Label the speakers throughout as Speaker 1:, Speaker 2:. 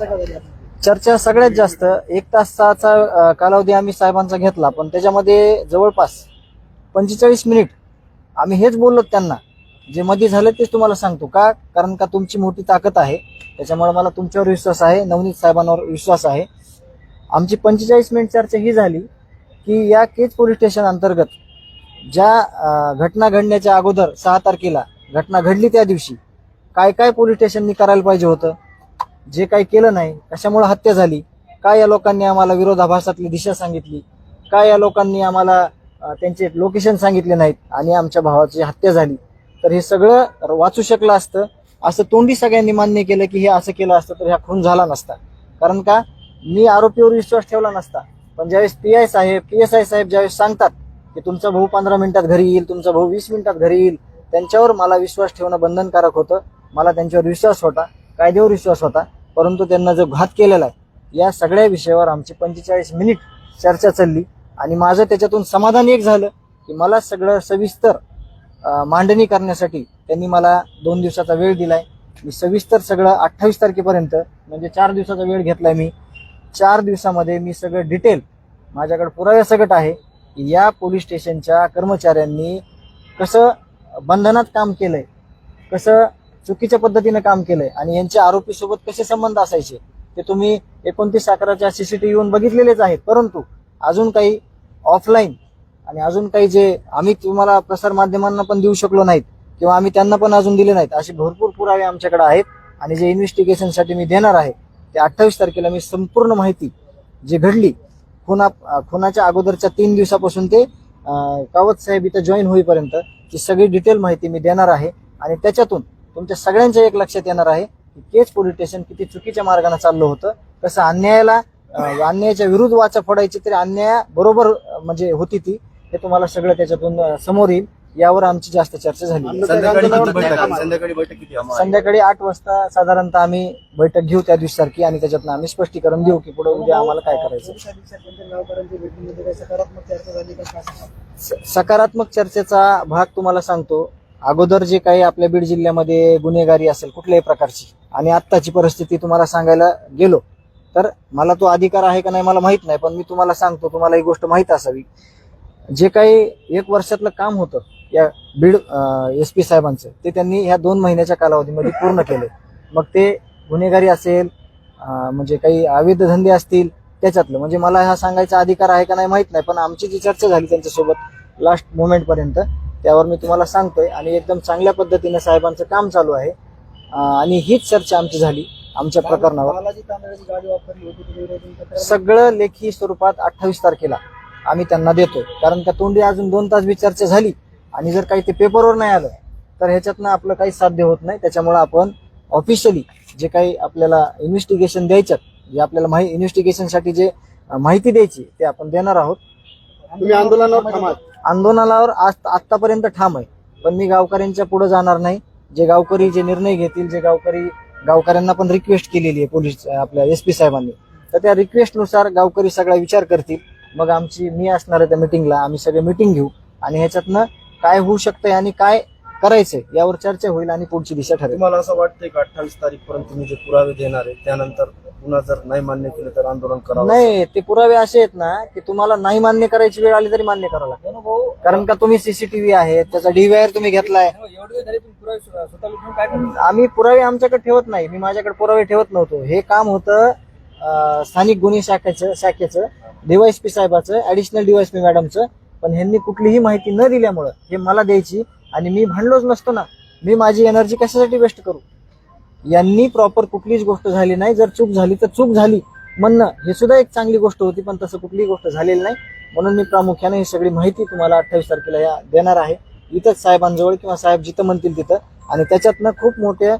Speaker 1: चर्चा का झाली आपली?
Speaker 2: चर्चा सगळ्यात जास्त एक तासाचा अ, कालावधी आम्ही साहेबांचा घेतला पण त्याच्यामध्ये जवळपास पंचेचाळीस मिनिट आम्ही हेच बोललो त्यांना. जे मध्ये झालं तेच तुम्हाला सांगतो का? कारण का तुमची मोठी ताकद आहे. त्याच्यामुळे मला तुमच्यावर विश्वास आहे नवनीत साहेबांवर विश्वास आहे. आमची पंचेचाळीस मिनिट चर्चा ही झाली की या केज पोलीस स्टेशन अंतर्गत ज्या अ, घटना घडण्याच्या अगोदर सहा तारखेला घटना घडली त्या दिवशी काय काय पोलीस स्टेशननी करायला पाहिजे होतं? जे काही केलं नाही कशामुळे हत्या झाली काय या लोकांनी आम्हाला विरोधाभासातली दिशा सांगितली काय या लोकांनी आम्हाला त्यांचे लोकेशन सांगितले नाहीत आणि आमच्या भावाची हत्या झाली. तर हे सगळं वाचू शकलं असतं. असं तोंडी सगळ्यांनी मान्य केलं की हे असं केलं असतं तर ह्या खून झाला नसता. कारण का? मी आरोपीवर विश्वास ठेवला नसता. पण ज्यावेळेस पी आय साहेब पी एस आय साहेब ज्यावेळेस सांगतात की तुमचा भाऊ पंधरा मिनिटात घरी येईल तुमचा भाऊ वीस मिनिटात घरी येईल त्यांच्यावर मला विश्वास ठेवणं बंधनकारक होतं. मला त्यांच्यावर विश्वास होता कायद्यावर विश्वास होता. परंतु त्यांना जो घात केलेला आहे या सगळ्या विषयावर आमची पंचेचाळीस मिनिट चर्चा चालली. आणि माझं त्याच्यातून समाधान एक झालं की मला सगळं सविस्तर मांडणी करण्यासाठी त्यांनी मला दोन दिवसाचा वेळ दिलाय. मी सविस्तर सगळं अठ्ठावीस तारखेपर्यंत म्हणजे चार दिवसाचा वेळ घेतलाय मी. चार दिवसामध्ये मी सगळं डिटेल माझ्याकडे पुराव्यासकट आहे की या पोलीस स्टेशनच्या कर्मचाऱ्यांनी कसं बंधनात काम केलंय कसं चुकीच्या पद्धतीनं काम केलंय आणि यांच्या आरोपीसोबत कसे संबंध असायचे ते तुम्ही एकोणतीस अकराच्या सीसीटीव्हीवरून बघितलेलेच आहेत. परंतु अजून काही ऑफलाईन आणि अजून काही जे आम्ही तुम्हाला प्रसार माध्यमांना पण देऊ शकलो नाहीत किंवा आम्ही त्यांना पण अजून दिले नाहीत असे भरपूर पुरावे आमच्याकडे आहेत आणि जे इन्व्हेस्टिगेशनसाठी मी देणार आहे ते अठ्ठावीस तारखेला मी संपूर्ण माहिती जी घडली खुना खुनाच्या अगोदरच्या तीन दिवसापासून ते कावत साहेब इथं जॉईन होईपर्यंत ती सगळी डिटेल माहिती मी देणार आहे आणि त्याच्यातून तुमच्या सगळ्यांच्या एक लक्षात येणार आहे की केज पोलीस स्टेशन किती चुकीच्या मार्गाने चाललं होतं कसं अन्यायाला अं, अन्यायाच्या विरुद्ध वाचा फोडायची तरी अन्याय बरोबर म्हणजे होती ती हे तुम्हाला सगळं त्याच्यातून समोर येईल. यावर आमची जास्त चर्चा झाली.
Speaker 3: संध्याकाळी
Speaker 2: आठ वाजता साधारणतः आम्ही बैठक घेऊ त्या दिवशी सारखी आणि त्याच्यातनं आम्ही स्पष्टीकरण देऊ की पुढे उद्या आम्हाला काय करायचं.
Speaker 1: सकारात्मक
Speaker 2: चर्चेचा भाग तुम्हाला सांगतो. अगोदर जे काही आपल्या बीड जिल्ह्यामध्ये गुन्हेगारी असेल कुठल्याही प्रकारची आणि आत्ताची परिस्थिती तुम्हाला सांगायला गेलो तर मला तो अधिकार आहे का नाही मला माहीत नाही पण मी तुम्हाला सांगतो तुम्हाला ही गोष्ट माहीत असावी. जे काही एक वर्षातलं काम होतं या बीड एस पी साहेबांचं ते त्यांनी ह्या दोन महिन्याच्या कालावधीमध्ये पूर्ण केले. मग ते गुन्हेगारी असेल म्हणजे काही अवैध धंदे असतील त्याच्यातलं. म्हणजे मला हा सांगायचा अधिकार आहे का नाही माहीत नाही पण आमची जी चर्चा झाली त्यांच्यासोबत लास्ट मोमेंटपर्यंत त्यावर मी तुम्हाला सांगतोय आणि एकदम चांगल्या पद्धतीने साहेबांचं काम चालू आहे. आणि हीच चर्चा आमची झाली आमच्या प्रकरणावर.
Speaker 1: बालाजी तांदळाची गाडी वापरली होती त्याच्या विरोधात तक्रार
Speaker 2: सगळं लेखी स्वरूपात अठ्ठावीस तारखेला आम्ही त्यांना देतोय. कारण का तोंडी अजून दोन तास बी चर्चा झाली आणि जर काही ते पेपरवर नाही आलं तर ह्याच्यातनं आपलं काही साध्य होत नाही. त्याच्यामुळे आपण ऑफिशियली जे काही आपल्याला इन्व्हेस्टिगेशन द्यायच्यात जे आपल्याला माहिती इन्व्हेस्टिगेशनसाठी जे अं, माहिती द्यायची ते आपण देणार आहोत.
Speaker 3: तुम्ही आंदोलनावर थांबा.
Speaker 2: आंदोलनावर आज आत्तापर्यंत ठाम आहे. पण मी गावकऱ्यांच्या पुढे जाणार नाही. जे गावकरी जे निर्णय घेतील जे गावकरी गावकऱ्यांना पण रिक्वेस्ट केलेली आहे पोलीस आपल्या एस पी साहेबांनी. तर त्या रिक्वेस्टनुसार गावकरी सगळा विचार करतील. मग आमची मी असणार आहे त्या मिटिंगला आम्ही सगळे मिटिंग घेऊ. आणि ह्याच्यातनं काय होऊ शकतंय आणि काय करायचंय. यावर चर्चा होईल आणि पुढची दिशा ठरेल.
Speaker 3: तुम्हाला असं वाटतंय का अठ्ठावीस तारीख पर्यंत तुम्ही जे पुरावे देणार आहे त्यानंतर पुन्हा जर नाही मान्य केलं तर आंदोलन करावं?
Speaker 2: नाही ते पुरावे असे आहेत ना की तुम्हाला नाही मान्य करायची वेळ आली तरी मान्य करावं लागेल. कारण का तुम्ही सीसीटीव्ही आहे त्याचा डीव्हीआर तुम्ही घेतलाय. आम्ही पुरावे आमच्याकडे ठेवत नाही. मी माझ्याकडे पुरावे ठेवत नव्हतो. हे काम होतं अं, स्थानिक गुन्हे शाखेचं शाखेचं DYSP साहेबाचं additional D Y S P मॅडमचं पण ह्यांनी कुठलीही माहिती न दिल्यामुळं हे मला द्यायची आणि मी भांडलोच नसतो ना मी माझी एनर्जी कशासाठी वेस्ट करू? यांनी प्रॉपर कुठलीच गोष्ट झाली नाही. जर चूक झाली तर चूक झाली. म्हणणं हे सुद्धा एक चांगली गोष्ट होती पण तसं कुठलीही गोष्ट झालेली नाही. म्हणून मी प्रामुख्याने ही सगळी माहिती तुम्हाला अठ्ठावीस तारखेला या देणार आहे. इथंच साहेबांजवळ किंवा साहेब जिथं म्हणतील तिथं. आणि त्याच्यातनं खूप मोठ्या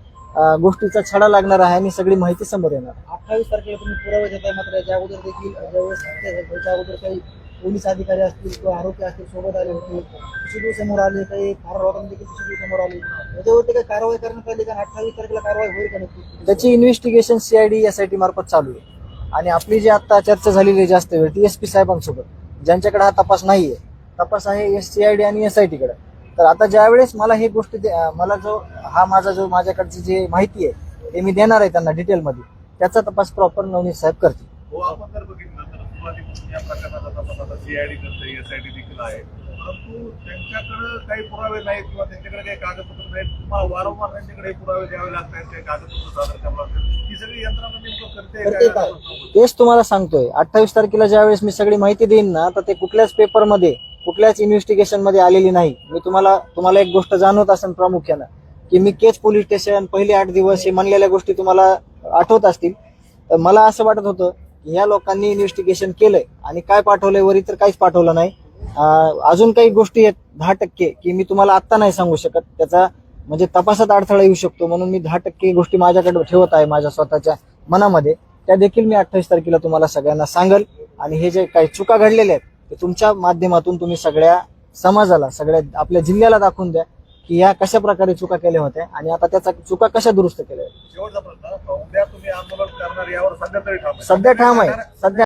Speaker 2: गोष्टीचा छडा लागणार आहे आणि सगळी माहिती समोर येणार
Speaker 1: अठ्ठावीस तारखेला तुम्ही पुरावे देताय मात्र अगोदर देखील ज्यावेळेस अगोदर काही पोलीस अधिकारी असतील किंवा आरोपी असतील सोबत आले होते. सीसीटीव्ही समोर आले काही ठार लोकांनी देखील सीसीटीव्ही समोर आले? याच्यावरती काही कारवाई करण्यात आली का? अठ्ठावीस तारखेला कारवाई होईल का नक्की?
Speaker 2: त्याची इन्व्हेस्टिगेशन सीआयडी एसआयटी मार्फत चालू आहे. आणि आपली जी आता चर्चा झालेली आहे जास्त वेळ ती एस पी साहेबांसोबत ज्यांच्याकडे हा तपास नाहीये. तपास आहे एस सीआयडी आणि एसआयटी कडे. तर आता ज्यावेळेस मला हे गोष्ट मला जो हा माझा जो माझ्याकडची जी माहिती आहे ते मी देणार आहे त्यांना डिटेलमध्ये त्याचा तपास प्रॉपर नवनीत साहेब करतील
Speaker 4: हो आपण जर बघितलं तर सुरुवातीपासून या प्रकरणाचा तपास आता सीआयडी करते एसआयडी देखील आहे. परंतु त्यांच्याकडे काही पुरावे नाहीत किंवा त्यांच्याकडे काही कागदपत्र नाहीत. तुम्हाला वारंवार त्यांच्याकडे पुरावे द्यावे लागतात काही कागदपत्र सादर करावं लागतात ही सगळी यंत्रणा नेमकं करते काय?
Speaker 2: तेच तुम्हाला सांगतोय. अठ्ठावीस तारखेला ज्यावेळेस मी सगळी माहिती देईन ना तर ते कुठल्याच पेपरमध्ये कुठल्याच इन्व्हेस्टिगेशनमध्ये आलेली नाही. मी तुम्हाला तुम्हाला एक गोष्ट जाणवत असेल प्रामुख्यानं की मी केच पोलीस स्टेशन पहिले आठ दिवस हे म्हणलेल्या गोष्टी तुम्हाला आठवत असतील. तर मला असं वाटत होतं की ह्या लोकांनी इन्व्हेस्टिगेशन केलंय. आणि काय पाठवलंय वरी तर काहीच पाठवलं नाही. अजून काही गोष्टी आहेत दहा टक्के की मी तुम्हाला आत्ता नाही सांगू शकत. त्याचा म्हणजे तपासात अडथळा येऊ शकतो म्हणून मी दहा टक्के गोष्टी माझ्याकडे ठेवत आहे माझ्या स्वतःच्या मनामध्ये. त्या देखील मी अठ्ठावीस तारखेला तुम्हाला सगळ्यांना सांगेल. आणि हे जे काही चुका घडलेल्या आहेत ते तुमच्या माध्यमातून तुम्ही सगळ्या समाजाला सगळ्या आपल्या जिल्ह्याला दाखवून द्या. की या कशा प्रकारे चुका केल्या होत्या आणि आता त्याचा चुका कशा दुरुस्त केल्या आहेत.
Speaker 4: शेवटचा प्रश्न उद्या तुम्ही आंदोलन करणार यावर सध्या तरी ठाम आहे.
Speaker 2: सध्या ठाम आहे सध्या